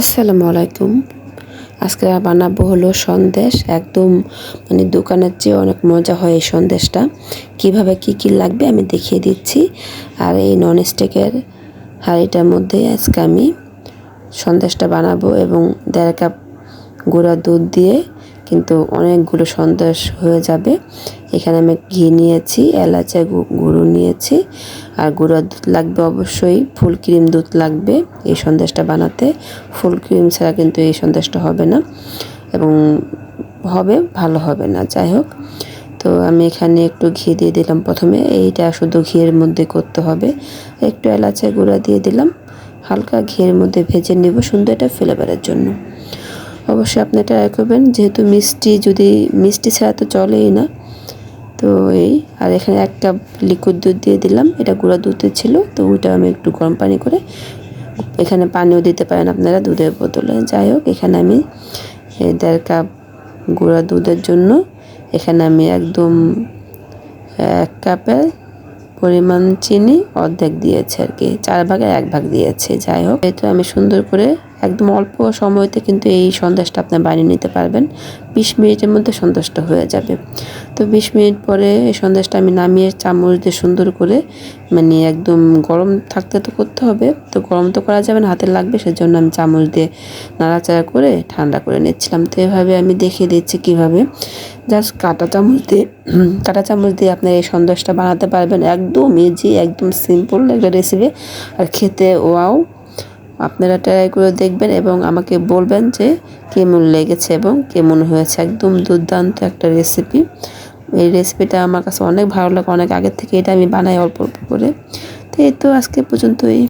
আসসালামু আলাইকুম। আজকে বানাবো হলো সন্দেশ। একদম মানে দোকানের চেয়ে অনেক মজা হয় এই সন্দেশটা। কীভাবে কি কি লাগবে আমি দেখিয়ে দিচ্ছি। আর এই ননস্টিকের হাঁড়িটার মধ্যে আজকে আমি সন্দেশটা বানাবো এবং দেড় কাপ গুঁড়া দুধ দিয়ে কিন্তু অনেকগুলো সন্দেশ হয়ে যাবে। এখানে আমি ঘি নিয়েছি, এলাচা গুঁড়ো নিয়েছি। আর গুঁড়া দুধ লাগবে অবশ্যই, ফুল ক্রিম দুধ লাগবে এই সন্দেশটা বানাতে। ফুল ক্রিম ছাড়া কিন্তু এই সন্দেশটা হবে না এবং হবে, ভালো হবে না, যাই হোক। তো আমি এখানে একটু ঘি দিয়ে দিলাম প্রথমে, এইটা শুধু ঘিয়ের মধ্যে করতে হবে। একটু এলাচা গুঁড়া দিয়ে দিলাম, হালকা ঘিয়ের মধ্যে ভেজে নেব সুন্দর এটা ফ্লেভারের জন্য। অবশ্যই আপনি ট্রাই করবেন। যেহেতু মিষ্টি যদি, মিষ্টি ছাড়া তো চলেই না। তো এই, আর এখানে এক কাপ লিকুইড দুধ দিয়ে দিলাম। এটা গুঁড়া দুধের ছিল, তো ওইটা আমি একটু গরম পানি করে, এখানে পানিও দিতে পারেন আপনারা দুধের বোতলে যাই হোক, এখানে আমি দেড় কাপ গুঁড়া দুধের জন্য এখানে আমি একদম এক কাপের পরিমাণ চিনি অর্ধেক দিয়েছে আর কি। চার ভাগের এক ভাগ দিয়েছে। যাই হোক তো আমি সুন্দর করে একদম অল্প সময়তে কিন্তু এই সন্দেশটা আপনি বানিয়ে নিতে পারবেন। বিশ মিনিটের মধ্যে সন্দেশটা হয়ে যাবে। তো বিশ মিনিট পরে এই সন্দেশটা আমি নামিয়ে চামচ দিয়ে সুন্দর করে মানে একদম গরম থাকতে তো করতে হবে। তো গরম তো করা যাবে না হাতে লাগবে, সেজন্য আমি চামচ দিয়ে নাড়াচাড়া করে ঠান্ডা করে নিচ্ছিলাম। তো এভাবে আমি দেখিয়ে দিচ্ছি কীভাবে। জাস্ট কাটা চামচ দিয়ে, কাটা চামচ দিয়ে আপনার এই সন্দেশটা বানাতে পারবেন। একদম ইজি একদম সিম্পল একটা রেসিপি আর খেতে ওয়াও আপনারা ট্রাই করে দেখবেন এবং আমাকে বলবেন যে কেমন লেগেছে এবং কেমন হয়েছে। একদম দুর্দান্ত একটা রেসিপি এই রেসিপিটা আমার কাছে অনেক ভালো লাগে, অনেক আগের থেকে এটা আমি বানাই অল্প অল্প করে। তো এই তো আজকে পর্যন্তই।